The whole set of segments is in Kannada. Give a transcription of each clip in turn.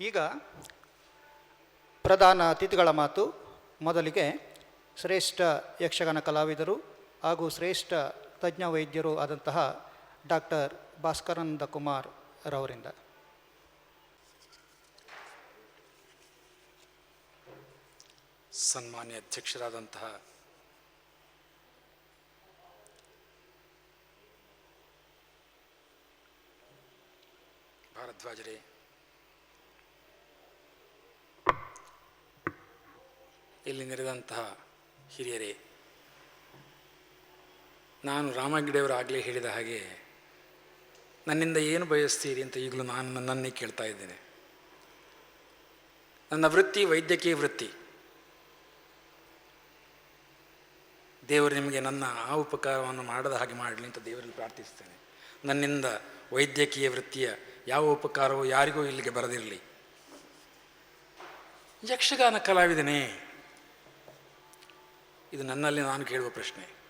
ಈಗ ಪ್ರಧಾನ ಅತಿಥಿಗಳ ಮಾತು. ಮೊದಲಿಗೆ ಶ್ರೇಷ್ಠ ಯಕ್ಷಗಾನ ಕಲಾವಿದರು ಹಾಗೂ ಶ್ರೇಷ್ಠ ತಜ್ಞ ವೈದ್ಯರು ಆದಂತಹ ಡಾಕ್ಟರ್ ಭಾಸ್ಕರಾನಂದ ಕುಮಾರ್ ರವರಿಂದ. ಸನ್ಮಾನ್ಯ ಅಧ್ಯಕ್ಷರಾದಂತಹ ಭಾರದ್ವಾಜರೇ ಇಲ್ಲಿ ನೆರೆದಂತಹ ಹಿರಿಯರೇ, ನಾನು ರಾಮಗಿಡೆಯವರು ಆಗಲೇ ಹೇಳಿದ ಹಾಗೆ ನನ್ನಿಂದ ಏನು ಬಯಸ್ತೀರಿ ಅಂತ ಈಗಲೂ ನಾನು ನನ್ನನ್ನೇ ಕೇಳ್ತಾ ಇದ್ದೇನೆ. ನನ್ನ ವೃತ್ತಿ ವೈದ್ಯಕೀಯ ವೃತ್ತಿ. ದೇವರು ನಿಮಗೆ ನನ್ನ ಆ ಉಪಕಾರವನ್ನು ಮಾಡದ ಹಾಗೆ ಮಾಡಲಿ ಅಂತ ದೇವರಲ್ಲಿ ಪ್ರಾರ್ಥಿಸ್ತೇನೆ ನನ್ನಿಂದ ವೈದ್ಯಕೀಯ ವೃತ್ತಿಯ ಯಾವ ಉಪಕಾರವೂ ಯಾರಿಗೂ ಇಲ್ಲಿಗೆ ಬರದಿರಲಿ. ಯಕ್ಷಗಾನ ಕಲಾವಿದನೇ ಇದು ನನ್ನಲ್ಲಿ ನಾನು ಕೇಳುವ ಪ್ರಶ್ನೆ.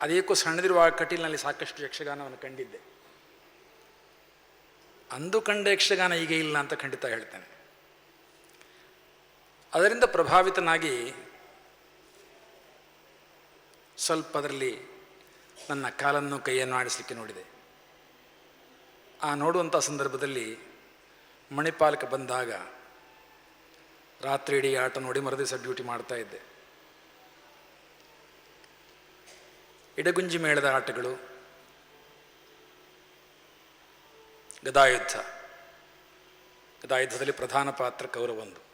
ಅದೇಕೋ ಸಣ್ಣದಿರುವ ಕಟೀಲಿನಲ್ಲಿ ಸಾಕಷ್ಟು ಯಕ್ಷಗಾನವನ್ನು ಕಂಡಿದ್ದೆ. ಅಂದು ಕಂಡ ಯಕ್ಷಗಾನ ಈಗ ಇಲ್ಲ ಅಂತ ಖಂಡಿತ ಹೇಳ್ತೇನೆ. ಅದರಿಂದ ಪ್ರಭಾವಿತನಾಗಿ ಸ್ವಲ್ಪ ಅದರಲ್ಲಿ ನನ್ನ ಕಾಲನ್ನು ಕೈಯನ್ನು ಆಡಿಸಲಿಕ್ಕೆ ನೋಡಿದೆ. ಆ ನೋಡುವಂಥ ಸಂದರ್ಭದಲ್ಲಿ ಮಣಿಪಾಲಕ ಬಂದಾಗ ರಾತ್ರಿ ಇಡೀ ಆಟ ನೋಡಿ ಮರದಿವಸ ಡ್ಯೂಟಿ ಮಾಡ್ತಾ ಇದ್ದೆ. ಇಡಗುಂಜಿ ಮೇಳದ ಆಟಗಳು, ಗದಾಯುದ್ಧ. ಗದಾಯುದ್ಧದಲ್ಲಿ ಪ್ರಧಾನ ಪಾತ್ರ ಕೌರವಂದು.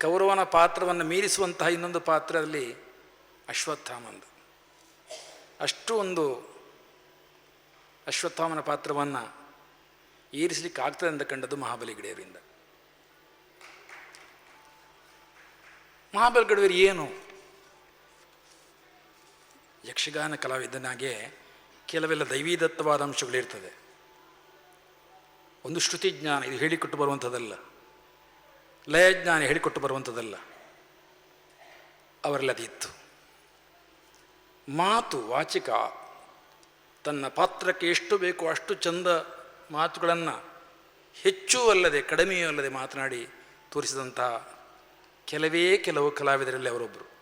ಕೌರವನ ಪಾತ್ರವನ್ನು ಮೀರಿಸುವಂತಹ ಇನ್ನೊಂದು ಪಾತ್ರದಲ್ಲಿ ಅಶ್ವತ್ಥಾಮಂದು. ಅಷ್ಟು ಒಂದು ಅಶ್ವತ್ಥಾಮನ ಪಾತ್ರವನ್ನು ಏರಿಸಲಿಕ್ಕೆ ಆಗ್ತದೆ ಅಂತ ಕಂಡದ್ದು ಮಹಾಬಲಿ ಗಿಡೆಯರಿಂದ ಮಹಾಬಲಿ ಗಡಿಯರು ಏನು? ಯಕ್ಷಗಾನ ಕಲಾವಿದನಾಗೆ ಕೆಲವೆಲ್ಲ ದೈವೀದತ್ತವಾದ ಅಂಶಗಳಿರ್ತದೆ. ಒಂದು ಶ್ರುತಿ ಜ್ಞಾನ, ಇದು ಹೇಳಿಕೊಟ್ಟು ಬರುವಂಥದ್ದಲ್ಲ. ಲಯಜ್ಞಾನ ಹೇಳಿಕೊಟ್ಟು ಬರುವಂಥದ್ದಲ್ಲ. ಅವರಲ್ಲಿ ಅದಿತ್ತು. ಮಾತು ವಾಚಿಕ, ತನ್ನ ಪಾತ್ರಕ್ಕೆ ಎಷ್ಟು ಬೇಕೋ ಅಷ್ಟು ಚಂದ ಮಾತುಗಳನ್ನು ಹೆಚ್ಚೂ ಅಲ್ಲದೆ, ಕಡಿಮೆಯೂ ಅಲ್ಲದೆ ಮಾತನಾಡಿ ತೋರಿಸಿದಂತಹ ಕೆಲವೇ ಕೆಲವು ಕಲಾವಿದರಲ್ಲಿ ಅವರೊಬ್ಬರು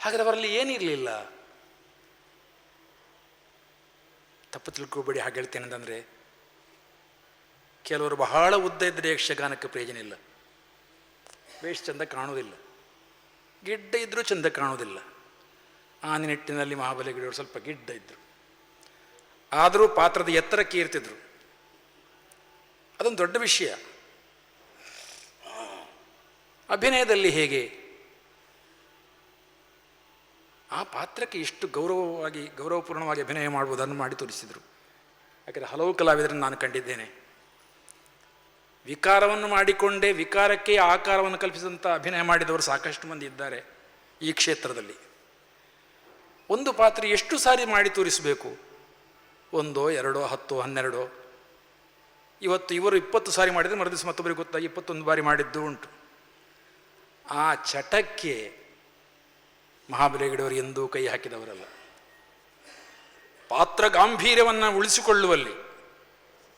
ಹಾಗಾದ್ರೆ ಅವರಲ್ಲಿ ಏನಿರಲಿಲ್ಲ? ತಪ್ಪು ತಿಳ್ಕೊಬೇಡಿ, ಹಾಗೆ ಹೇಳ್ತೇನೆ ಅಂತಂದರೆ, ಕೆಲವರು ಬಹಳ ಉದ್ದ ಇದ್ದರೆ ಯಕ್ಷಗಾನಕ್ಕೆ ಪ್ರಯೋಜನ ಇಲ್ಲ. ಬೇಷ್ ಚಂದ ಕಾಣುವುದಿಲ್ಲ. ಗಿಡ್ಡ ಇದ್ದರೂ ಚಂದ ಕಾಣುವುದಿಲ್ಲ. ಆ ನಿಟ್ಟಿನಲ್ಲಿ ಮಹಾಬಲಿ ಗಿಡವರು ಸ್ವಲ್ಪ ಗಿಡ್ಡ ಇದ್ದರು ಆದರೂ ಪಾತ್ರದ ಎತ್ತರಕ್ಕೆ ಇರ್ತಿದ್ರು ಅದೊಂದು ದೊಡ್ಡ ವಿಷಯ. ಅಭಿನಯದಲ್ಲಿ ಹೇಗೆ? ಆ ಪಾತ್ರಕ್ಕೆ ಎಷ್ಟು ಗೌರವವಾಗಿ, ಗೌರವಪೂರ್ಣವಾಗಿ ಅಭಿನಯ ಮಾಡುವುದನ್ನು ಮಾಡಿ ತೋರಿಸಿದರು. ಯಾಕಂದರೆ ಹಲವು ಕಲಾವಿದರನ್ನು ನಾನು ಕಂಡಿದ್ದೇನೆ. ವಿಕಾರವನ್ನು ಮಾಡಿಕೊಂಡೇ, ವಿಕಾರಕ್ಕೆ ಆಕಾರವನ್ನು ಕಲ್ಪಿಸಿದಂಥ ಅಭಿನಯ ಮಾಡಿದವರು ಸಾಕಷ್ಟು ಮಂದಿ ಇದ್ದಾರೆ ಈ ಕ್ಷೇತ್ರದಲ್ಲಿ. ಒಂದು ಪಾತ್ರ ಎಷ್ಟು ಸಾರಿ ಮಾಡಿ ತೋರಿಸಬೇಕು? ಒಂದೋ, ಎರಡೋ, ಹತ್ತು, ಹನ್ನೆರಡೋ. ಇವತ್ತು ಇವರು ಇಪ್ಪತ್ತು ಸಾರಿ ಮಾಡಿದರೆ ಮರುದಿವಸ ಮತ್ತೊಬ್ಬರಿಗೆ ಗೊತ್ತಾಗಿ ಇಪ್ಪತ್ತೊಂದು ಬಾರಿ ಮಾಡಿದ್ದು ಉಂಟು. ಆ ಚಟಕ್ಕೆ ಮಹಾಬಲಿಗಿಡವರು ಎಂದೂ ಕೈ ಹಾಕಿದವರಲ್ಲ. ಪಾತ್ರ ಗಾಂಭೀರ್ಯವನ್ನು ಉಳಿಸಿಕೊಳ್ಳುವಲ್ಲಿ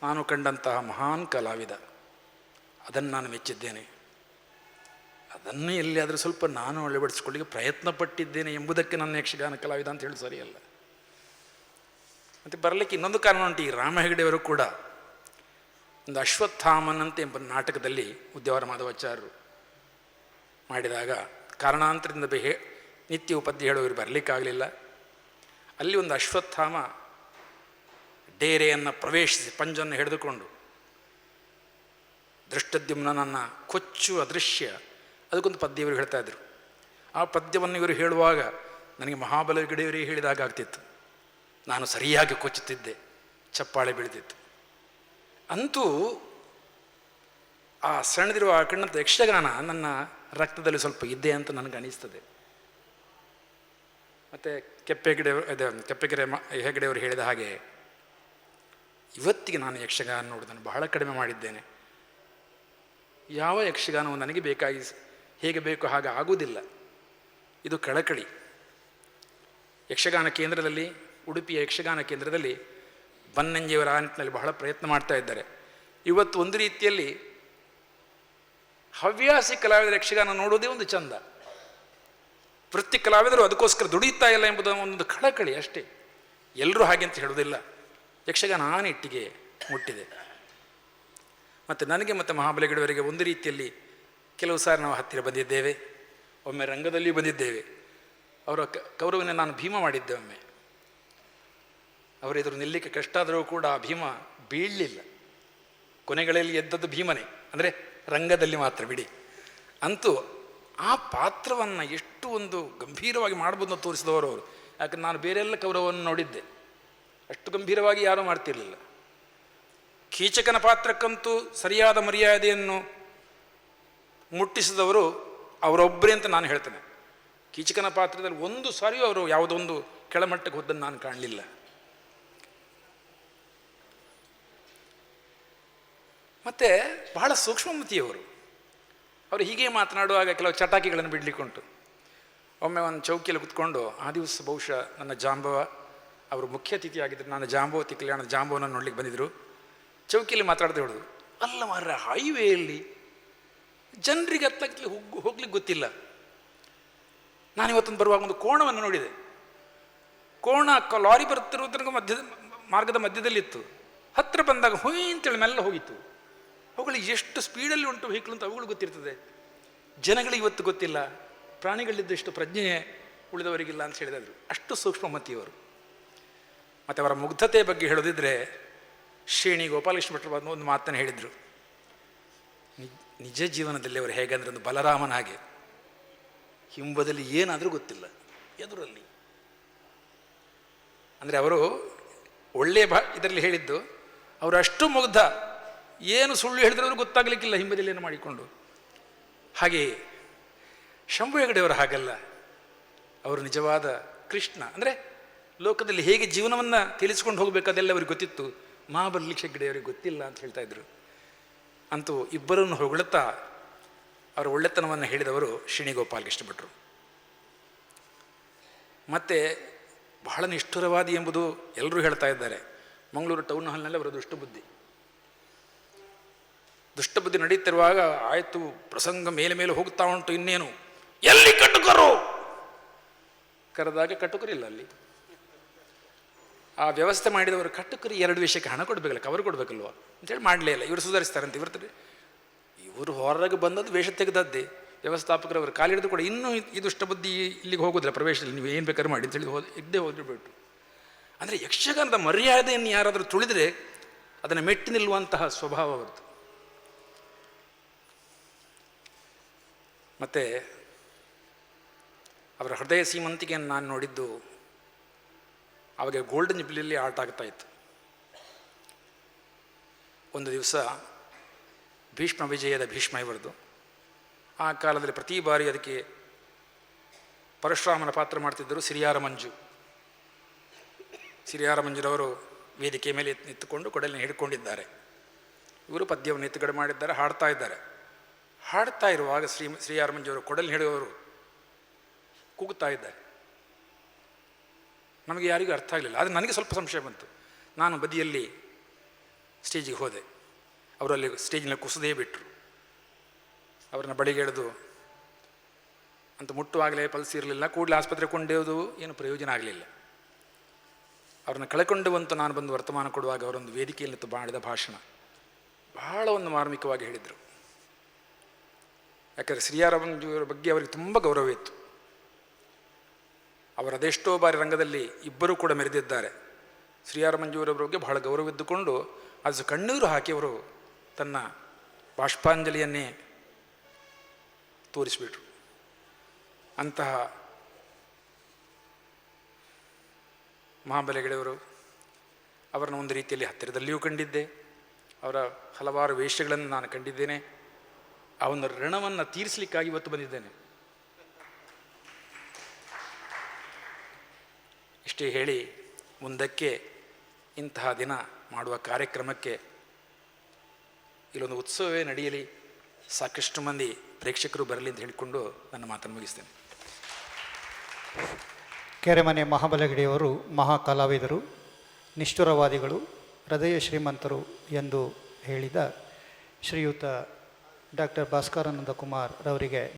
ನಾನು ಕಂಡಂತಹ ಮಹಾನ್ ಕಲಾವಿದ. ಅದನ್ನು ನಾನು ಮೆಚ್ಚಿದ್ದೇನೆ. ಅದನ್ನು ಎಲ್ಲಿಯಾದರೂ ಸ್ವಲ್ಪ ನಾನು ಅಳವಡಿಸಿಕೊಳ್ಳಿಕ್ಕೆ ಪ್ರಯತ್ನ ಪಟ್ಟಿದ್ದೇನೆ ಎಂಬುದಕ್ಕೆ ನನ್ನ ಯಕ್ಷಗಾನ ಕಲಾವಿದ ಅಂತ ಹೇಳಿ ಸರಿಯಲ್ಲ. ಮತ್ತು ಬರಲಿಕ್ಕೆ ಇನ್ನೊಂದು ಕಾರಣ ಉಂಟು ಈ ರಾಮ ಹೆಗಡೆಯವರು ಕೂಡ. ಒಂದು ಅಶ್ವತ್ಥಾಮನಂತೆ ಎಂಬ ನಾಟಕದಲ್ಲಿ ಉದ್ಯಾವರ ಮಾಧವಾಚಾರ್ಯರು ಮಾಡಿದಾಗ ಕಾರಣಾಂತರದಿಂದ ಬೇ ನಿತ್ಯ ಉಪದ್ಯ ಹೇಳೋರು ಬರಲಿಕ್ಕಾಗಲಿಲ್ಲ. ಅಲ್ಲಿ ಒಂದು ಅಶ್ವತ್ಥಾಮ ಡೇರೆಯನ್ನು ಪ್ರವೇಶಿಸಿ ಪಂಜನ್ನು ಹಿಡಿದುಕೊಂಡು ದೃಷ್ಟದ್ಯುಮ್ನನ್ನು ಕೊಚ್ಚು ಅದೃಶ್ಯ ಅದಕ್ಕೊಂದು ಪದ್ಯ ಇವರು ಹೇಳ್ತಾ ಇದ್ರು. ಆ ಪದ್ಯವನ್ನು ಇವರು ಹೇಳುವಾಗ ನನಗೆ ಮಹಾಬಲ ಗಿಡೆಯವರೇ ಹೇಳಿದಾಗ ಆಗ್ತಿತ್ತು ನಾನು ಸರಿಯಾಗಿ ಕೊಚ್ಚುತ್ತಿದ್ದೆ. ಚಪ್ಪಾಳೆ ಬೀಳ್ತಿತ್ತು. ಅಂತೂ ಆ ಸಣ್ಣದಿರುವ ಆ ಕಣ್ಣಂತ ಯಕ್ಷಗಾನ ನನ್ನ ರಕ್ತದಲ್ಲಿ ಸ್ವಲ್ಪ ಇದೆ ಅಂತ ನನಗೆ ಅನಿಸ್ತದೆ. ಮತ್ತು ಕೆಪ್ಪೆಗಿಡೆ ಕೆಪ್ಪೆಗೆರೆ ಹೆಗಡೆಯವರು ಹೇಳಿದ ಹಾಗೆ ಇವತ್ತಿಗೆ ನಾನು ಯಕ್ಷಗಾನ ನೋಡೋದನ್ನು ಬಹಳ ಕಡಿಮೆ ಮಾಡಿದ್ದೇನೆ. ಯಾವ ಯಕ್ಷಗಾನವು ನನಗೆ ಬೇಕಾಗಿ ಹೇಗೆ ಬೇಕು ಹಾಗೆ ಆಗುವುದಿಲ್ಲ. ಇದು ಕಳಕಳಿ. ಯಕ್ಷಗಾನ ಕೇಂದ್ರದಲ್ಲಿ ಉಡುಪಿಯ ಯಕ್ಷಗಾನ ಕೇಂದ್ರದಲ್ಲಿ ಬನ್ನಂಜಿಯವರ ಆ ನಿಟ್ಟಿನಲ್ಲಿ ಬಹಳ ಪ್ರಯತ್ನ ಮಾಡ್ತಾ ಇದ್ದಾರೆ. ಇವತ್ತು ಒಂದು ರೀತಿಯಲ್ಲಿ ಹವ್ಯಾಸಿ ಕಲಾವಿದರ ಯಕ್ಷಗಾನ ನೋಡೋದೇ ಒಂದು ಚಂದ. ವೃತ್ತಿ ಕಲಾವಿದರು ಅದಕ್ಕೋಸ್ಕರ ದುಡಿಯುತ್ತಾ ಇಲ್ಲ ಎಂಬುದು ಒಂದು ಕಳಕಳಿ ಅಷ್ಟೇ. ಎಲ್ಲರೂ ಹಾಗೆ ಅಂತ ಹೇಳೋದಿಲ್ಲ ಯಕ್ಷಗಾನ ಆ ನಿಟ್ಟಿಗೆ ಮುಟ್ಟಿದೆ. ಮತ್ತು ನನಗೆ ಮತ್ತು ಮಹಾಬಲಿಗಡವರಿಗೆ ಒಂದು ರೀತಿಯಲ್ಲಿ ಕೆಲವು ಸಾರಿ ನಾವು ಹತ್ತಿರ ಬಂದಿದ್ದೇವೆ. ಒಮ್ಮೆ ರಂಗದಲ್ಲಿಯೂ ಬಂದಿದ್ದೇವೆ. ಅವರ ಕ ಕೌರವನ ನಾನು ಭೀಮ ಮಾಡಿದ್ದೆ ಒಮ್ಮೆ. ಅವರ ನಿಲ್ಲಿಕ್ಕೆ ಕಷ್ಟ ಆದರೂ ಕೂಡ ಆ ಭೀಮ ಬೀಳಲಿಲ್ಲ. ಕೊನೆಗಳಲ್ಲಿ ಎದ್ದದ್ದು ಭೀಮನೇ. ಅಂದರೆ ರಂಗದಲ್ಲಿ ಮಾತ್ರ ಬಿಡಿ. ಅಂತೂ ಆ ಪಾತ್ರವನ್ನು ಎಷ್ಟು ಒಂದು ಗಂಭೀರವಾಗಿ ಮಾಡ್ಬೋದು ತೋರಿಸಿದವರು ಅವರು. ಯಾಕಂದ್ರೆ ನಾನು ಬೇರೆಲ್ಲ ಕೌರವವನ್ನು ನೋಡಿದ್ದೆ. ಅಷ್ಟು ಗಂಭೀರವಾಗಿ ಯಾರೂ ಮಾಡ್ತಿರಲಿಲ್ಲ. ಕೀಚಕನ ಪಾತ್ರಕ್ಕಂತೂ ಸರಿಯಾದ ಮರ್ಯಾದೆಯನ್ನು ಮುಟ್ಟಿಸಿದವರು ಅವರೊಬ್ಬರೇ ಅಂತ ನಾನು ಹೇಳ್ತೇನೆ. ಕೀಚಕನ ಪಾತ್ರದಲ್ಲಿ ಒಂದು ಸಾರಿಯೂ ಅವರು ಯಾವುದೊಂದು ಕೆಳಮಟ್ಟಕ್ಕೆ ಹೋದನ್ನು ನಾನು ಕಾಣಲಿಲ್ಲ. ಮತ್ತು ಬಹಳ ಸೂಕ್ಷ್ಮಮತಿಯವರು ಅವರು ಹೀಗೆ ಮಾತನಾಡುವಾಗ ಕೆಲವು ಚಟಾಕಿಗಳನ್ನು ಬಿಡಲಿಕ್ಕುಂಟು. ಒಮ್ಮೆ ಒಂದು ಚೌಕಿಯಲ್ಲಿ ಕುತ್ಕೊಂಡು, ಆ ದಿವಸ ಬಹುಶಃ ನನ್ನ ಜಾಂಬವ, ಅವರು ಮುಖ್ಯ ಅತಿಥಿ ಆಗಿದ್ದರು ನಾನು ಜಾಂಬವತಿ ಕಲ್ಯಾಣ ಜಾಂಬವನ ನೋಡ್ಲಿಕ್ಕೆ ಬಂದಿದ್ದರು ಚೌಕಿಯಲ್ಲಿ ಮಾತಾಡ್ತಾ ಹೇಳೋದು ಅಲ್ಲ ಮಾರ ಹೈವೇಯಲ್ಲಿ ಜನರಿಗೆ ಹತ್ತಕ್ಕೆ ಹೋಗ್, ಹೋಗ್ಲಿಕ್ಕೆ ಗೊತ್ತಿಲ್ಲ. ನಾನು ಇವತ್ತೊಂದು ಬರುವಾಗ ಒಂದು ಕೋಣವನ್ನು ನೋಡಿದೆ. ಕೋಣ ಲಾರಿ ಬರುತ್ತಿರುವುದರ ಮಧ್ಯದ, ಮಾರ್ಗದ ಮಧ್ಯದಲ್ಲಿತ್ತು. ಹತ್ತಿರ ಬಂದಾಗ ಹೊಯ್ ಅಂತೇಳಿ ಮೆಲ್ಲ ಹೋಗಿತ್ತು. ಅವುಗಳಿಗೆ ಎಷ್ಟು ಸ್ಪೀಡಲ್ಲಿ ಉಂಟು ವೆಹಿಕಲ್ ಅಂತ ಅವುಗಳು ಗೊತ್ತಿರ್ತದೆ. ಜನಗಳಿಗೆ ಇವತ್ತು ಗೊತ್ತಿಲ್ಲ. ಪ್ರಾಣಿಗಳಿದ್ದಷ್ಟು ಪ್ರಜ್ಞೆ ಉಳಿದವರಿಗಿಲ್ಲ ಅಂತ ಹೇಳಿದ್ರು ಅಷ್ಟು ಸೂಕ್ಷ್ಮಮತಿಯವರು. ಮತ್ತು ಅವರ ಮುಗ್ಧತೆ ಬಗ್ಗೆ ಹೇಳೋದಿದ್ರೆ ಶ್ರೇಣಿ ಗೋಪಾಲಕೃಷ್ಣ ಭಟ್ರು ಒಂದು ಮಾತನ್ನು ಹೇಳಿದರು. ನಿಜ ಜೀವನದಲ್ಲಿ ಅವರು ಹೇಗಂದ್ರೆ ಒಂದು ಬಲರಾಮನ ಹಾಗೆ. ಹಿಂಬದಲ್ಲಿ ಏನಾದರೂ ಗೊತ್ತಿಲ್ಲ. ಎದುರಲ್ಲಿ. ಅಂದರೆ ಅವರು ಒಳ್ಳೆಯ ಭಾ ಇದರಲ್ಲಿ ಹೇಳಿದ್ದು, ಅವರು ಅಷ್ಟು ಮುಗ್ಧ ಏನು ಸುಳ್ಳು ಹೇಳಿದ್ರೆ ಗೊತ್ತಾಗಲಿಕ್ಕಿಲ್ಲ ಏನು ಮಾಡಿಕೊಂಡು. ಹಾಗೆ ಶಂಭು ಹೆಗಡೆಯವರು ಹಾಗಲ್ಲ. ಅವರು ನಿಜವಾದ ಕೃಷ್ಣ. ಅಂದರೆ ಲೋಕದಲ್ಲಿ ಹೇಗೆ ಜೀವನವನ್ನು ತಿಳಿಸ್ಕೊಂಡು ಹೋಗಬೇಕು ಅದೆಲ್ಲ ಅವ್ರಿಗೆ ಗೊತ್ತಿತ್ತು. ಮಹಾಬಲಿ ಹೆಗ್ಗಡೆಯವರಿಗೆ ಗೊತ್ತಿಲ್ಲ ಅಂತ ಹೇಳ್ತಾ ಇದ್ರು. ಅಂತೂ ಇಬ್ಬರನ್ನು ಹೊಗಳುತ್ತಾ ಅವರ ಒಳ್ಳೆತನವನ್ನು ಹೇಳಿದವರು ಶ್ರೀನಿಗೋಪಾಲ್ಗೆ ಇಷ್ಟಪಟ್ಟರು ಮತ್ತು ಬಹಳ ನಿಷ್ಠುರವಾದಿ ಎಂಬುದು ಎಲ್ಲರೂ ಹೇಳ್ತಾ ಇದ್ದಾರೆ. ಮಂಗಳೂರು ಟೌನ್ ಹಾಲ್ನಲ್ಲಿ ಅವರ ದುಷ್ಟಬುದ್ಧಿ ದುಷ್ಟಬುದ್ಧಿ ನಡೀತಿರುವಾಗ ಆಯಿತು, ಪ್ರಸಂಗ ಮೇಲೆ ಮೇಲೆ ಹೋಗ್ತಾ ಉಂಟು ಇನ್ನೇನು. ಎಲ್ಲಿ ಕಟ್ಟುಕರು ಕರೆದಾಗ ಕಟುಕರಿಲ್ಲ ಅಲ್ಲಿ. ಆ ವ್ಯವಸ್ಥೆ ಮಾಡಿದವರು ಕಟ್ಟುಕರಿ ಎರಡು ವಿಷಯಕ್ಕೆ ಹಣ ಕೊಡಬೇಕಲ್ಲ ಕವರ್ ಕೊಡಬೇಕಲ್ವ? ಅಂತೇಳಿ ಮಾಡಲೇ ಇಲ್ಲ. ಇವರು ಸುಧಾರಿಸ್ತಾರಂತೆ, ಇವರು ಇವರು ಹೊರಗೆ ಬಂದದ್ದು ವೇಷ ತೆಗೆದದ್ದೇ. ವ್ಯವಸ್ಥಾಪಕರು ಅವರು ಕಾಲಿಡಿದು ಕೂಡ, ಇನ್ನೂ ಈ ದುಷ್ಟಬುದ್ಧಿ ಇಲ್ಲಿಗೆ ಹೋಗೋದಿಲ್ಲ, ಪ್ರವೇಶದಲ್ಲಿ ನೀವು ಏನು ಬೇಕಾದ್ರೂ ಮಾಡಿ ಅಂತೇಳಿ ಹೋದ, ಇದ್ದೇ ಹೋಗಿಬಿಟ್ಟು ಬಿಟ್ಟು ಅಂದರೆ ಯಕ್ಷಗಾನದ ಮರ್ಯಾದೆಯನ್ನು ಯಾರಾದರೂ ತುಳಿದರೆ ಅದನ್ನು ಮೆಟ್ಟಿ ನಿಲ್ಲುವಂತಹ ಸ್ವಭಾವ ಅವರದ್ದು. ಮತ್ತು ಅವರ ಹೃದಯ ಸೀಮಂತಿಕೆಯನ್ನು ನಾನು ನೋಡಿದ್ದು ಅವಾಗ ಗೋಲ್ಡನ್ ಜುಬ್ಲಿಯಲ್ಲಿ ಆರ್ಟ್ ಆಗ್ತಾ ಇತ್ತು. ಒಂದು ದಿವಸ ಭೀಷ್ಮ ವಿಜಯದ ಭೀಷ್ಮ ಇವರದು. ಆ ಕಾಲದಲ್ಲಿ ಪ್ರತಿ ಬಾರಿ ಅದಕ್ಕೆ ಪರಶುರಾಮನ ಪಾತ್ರ ಮಾಡ್ತಿದ್ದರು ಸಿರಿಯಾರ ಮಂಜು. ಸಿರಿಯಾರ ಮಂಜುರವರು ವೇದಿಕೆ ಮೇಲೆ ನಿಂತುಕೊಂಡು ಕೊಡಲಿನ ಹಿಡ್ಕೊಂಡಿದ್ದಾರೆ. ಇವರು ಪದ್ಯವನ್ನು ಎತ್ತುಗಡೆ ಮಾಡಿದ್ದಾರೆ ಹಾಡ್ತಾ ಇದ್ದಾರೆ. ಹಾಡ್ತಾ ಇರುವಾಗ ಶ್ರೀ ಶ್ರೀ ಮಂಜುವರು ಕೊಡಲಿ ಹಿಡಿಯೋರು ಕೂಗುತ್ತಾ ಇದ್ದಾರೆ. ನಮಗೆ ಯಾರಿಗೂ ಅರ್ಥ ಆಗಲಿಲ್ಲ. ಆದರೆ ನನಗೆ ಸ್ವಲ್ಪ ಸಂಶಯ ಬಂತು. ನಾನು ಬದಿಯಲ್ಲಿ ಸ್ಟೇಜಿಗೆ ಹೋದೆ. ಅವರಲ್ಲಿ ಸ್ಟೇಜಿನಲ್ಲಿ ಕುಸದೇ ಬಿಟ್ಟರು ಅವ್ರನ್ನ ಬಳಿಗೆ ಎಳೆದು ಅಂತ ಮುಟ್ಟುವಾಗಲೇ ಪಲ್ಸ್ ಇರಲಿಲ್ಲ. ಕೂಡಲೇ ಆಸ್ಪತ್ರೆ ಕೊಂಡೇದು ಏನು ಪ್ರಯೋಜನ ಆಗಲಿಲ್ಲ. ಅವ್ರನ್ನ ಕಳ್ಕೊಂಡುವಂತ ನಾನು ಬಂದು ವರ್ತಮಾನ ಕೊಡುವಾಗ ಅವರೊಂದು ವೇದಿಕೆಯಲ್ಲಿ ಮಾಡಿದ ಭಾಷಣ. ಬಹಳ ಒಂದು ಮಾರ್ಮಿಕವಾಗಿ ಹೇಳಿದರು. ಯಾಕಂದರೆ ಅವರ ಬಗ್ಗೆ ಅವರಿಗೆ ತುಂಬ ಗೌರವ ಇತ್ತು. ಅವರು ಅದೆಷ್ಟೋ ಬಾರಿ ರಂಗದಲ್ಲಿ ಇಬ್ಬರೂ ಕೂಡ ಮೆರೆದಿದ್ದಾರೆ. ಶ್ರೀಯಾರ ಬಗ್ಗೆ ಬಹಳ ಗೌರವವಿದ್ದುಕೊಂಡು ಅದು ಕಣ್ಣೀರು ಹಾಕಿ ಅವರು ತನ್ನ ಬಾಷ್ಪಾಂಜಲಿಯನ್ನೇ ತೋರಿಸಿಬಿಟ್ರು. ಅಂತಹ ಮಹಾಬಲೆಗಡೆಯವರು ಅವರನ್ನು ಒಂದು ರೀತಿಯಲ್ಲಿ ಹತ್ತಿರದಲ್ಲಿಯೂ ಕಂಡಿದ್ದೆ. ಅವರ ಹಲವಾರು ವೇಷಗಳನ್ನು ನಾನು ಕಂಡಿದ್ದೇನೆ. ಒಂದು ಋಣವನ್ನು ತೀರಿಸಲಿಕ್ಕಾಗಿ ಇವತ್ತು ಬಂದಿದ್ದೇನೆ. ಇಷ್ಟೇ ಹೇಳಿ ಮುಂದಕ್ಕೆ ಇಂತಹ ದಿನ ಮಾಡುವ ಕಾರ್ಯಕ್ರಮಕ್ಕೆ ಇಲ್ಲೊಂದು ಉತ್ಸವವೇ ನಡೆಯಲಿ. ಸಾಕಷ್ಟು ಮಂದಿ ಪ್ರೇಕ್ಷಕರು ಬರಲಿ ಅಂತ ಹೇಳಿಕೊಂಡು ನನ್ನ ಮಾತನ್ನು ಮುಗಿಸ್ತೇನೆ. ಕೆರೆಮನೆ ಮಹಾಬಲಗಿಡೆಯವರು, ಮಹಾಕಲಾವಿದರು, ನಿಷ್ಠುರವಾದಿಗಳು, ಹೃದಯ ಶ್ರೀಮಂತರು ಎಂದು ಹೇಳಿದ ಶ್ರೀಯುತ ಡಾಕ್ಟರ್ ಭಾಸ್ಕರಾನಂದ ಕುಮಾರ್ ರವರಿಗೆ